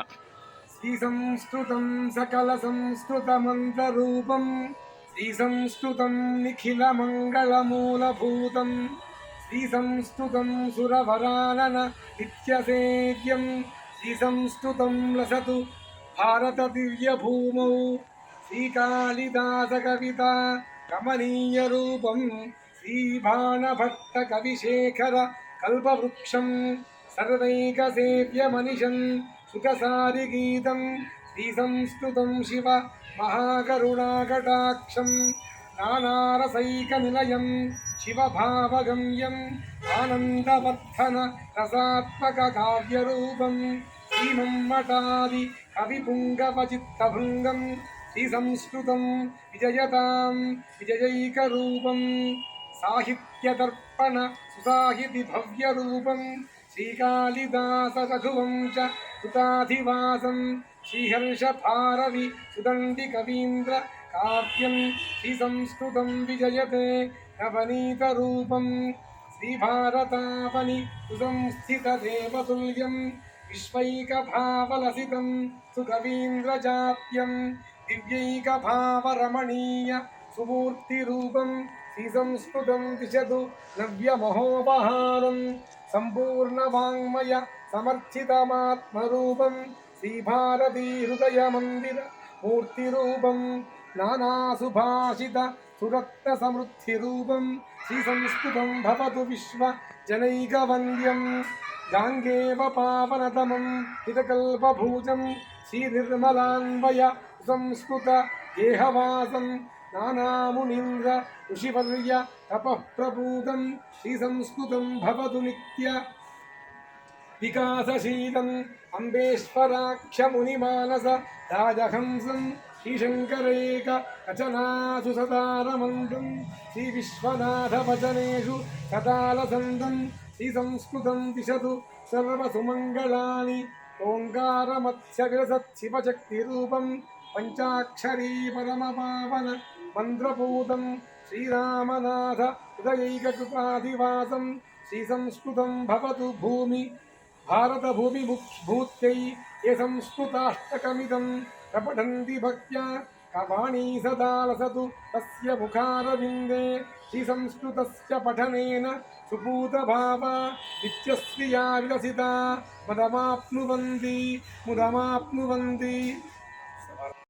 శ్రీ సంస్కృతం సకల సంస్కృతమంతరూపం శ్రీ సంస్కృతం నిఖిల మంగళమూలభూతం శ్రీ సంస్కృతం సురవరానన నిత్యసేద్యం. శ్రీ సంస్కృతం లసతు భారత భారతదివ్యభూమౌ. శ్రీకాళిదాసకవిత కమనీయరూపం శ్రీబాణభట్టకవిశేఖర కల్పవృక్షం. సర్వైకసేవ్యమనిషం సుఖసారిగీతం శ్రీసంస్కృతం శివ మహాకరుణాకటాక్షం నానారసైకనిలయం శివభావగమ్యం ఆనందవర్ధన రసాత్మక కావ్యరూపం శ్రీమమ్మటాది కవిపుంగవచిత్తభృంగం శ్రీసంస్కృతం విజయతాం విజయైకరూపం సాహిత్యదర్పణ సుసాహితి భవ్యరూపం श्रीकालिदासरघुवंश सुताधिवासं श्रीहर्षभारवि सुदण्डिकवीन्द्र काव्यं श्रीसंस्कृतं विजयते नवनीतरूपं श्रीभारतापनि सुसंस्थितदेवतुल्यं विश्वैकभावलसितं सुकवीन्द्रजाप्यं दिव्यैकभावरमणीय सुमूर्तिरूपं श्रीसंस्कृतं दिशतु नव्यमहोपहारम् దిశతు నవ్యమహోపహారం సమర్థితమాత్మరూపం శ్రీభారతీ హృదయ మందిర మూర్తిరూపం నానాసుభాషిత సురత్న సమృద్ధిరూపం శ్రీసంస్కృతం భవతు విశ్వ జనైకవంద్యం గాంగేవ పావనతమం హితకల్పభూజం శ్రీనిర్మలాన్వయ సంస్కృత గేహవాసం నానామునీంద్ర ఋషివర్య తపః ప్రబూతం శ్రీసంస్కృతం భవతు నిత్య వికాసశీలం అంబేశ్వరాఖ్యమునిమానస రాజహంసం శ్రీశంకరేక రచనాసు సదారమందం శ్రీవిశ్వనాథవచనేషు సదాలసందం శ్రీసంస్కృతం దిశతు సర్వసుమంగళాని ఓంకారమత్స్యవిరసత్శివశక్తిరూపం పంచాక్షరీ పరమపావన మంత్రభూతం శ్రీరామనాథ హృదయైకృపాధివాసం శ్రీసంస్కృతం భవతు భూమి భారతభూమి భూత్యై ఏ సంస్కృతాష్టకమిదం ప్రపఠन्ति భక్త్యా కవాణీ సదాలసతు తస్య ముఖారవిందే శ్రీసంస్కృతస్య పఠనేన సుభూతభావా నిత్యశ్రియా విలసిత మదమాప్నువంతి ముదమాప్నువంతి.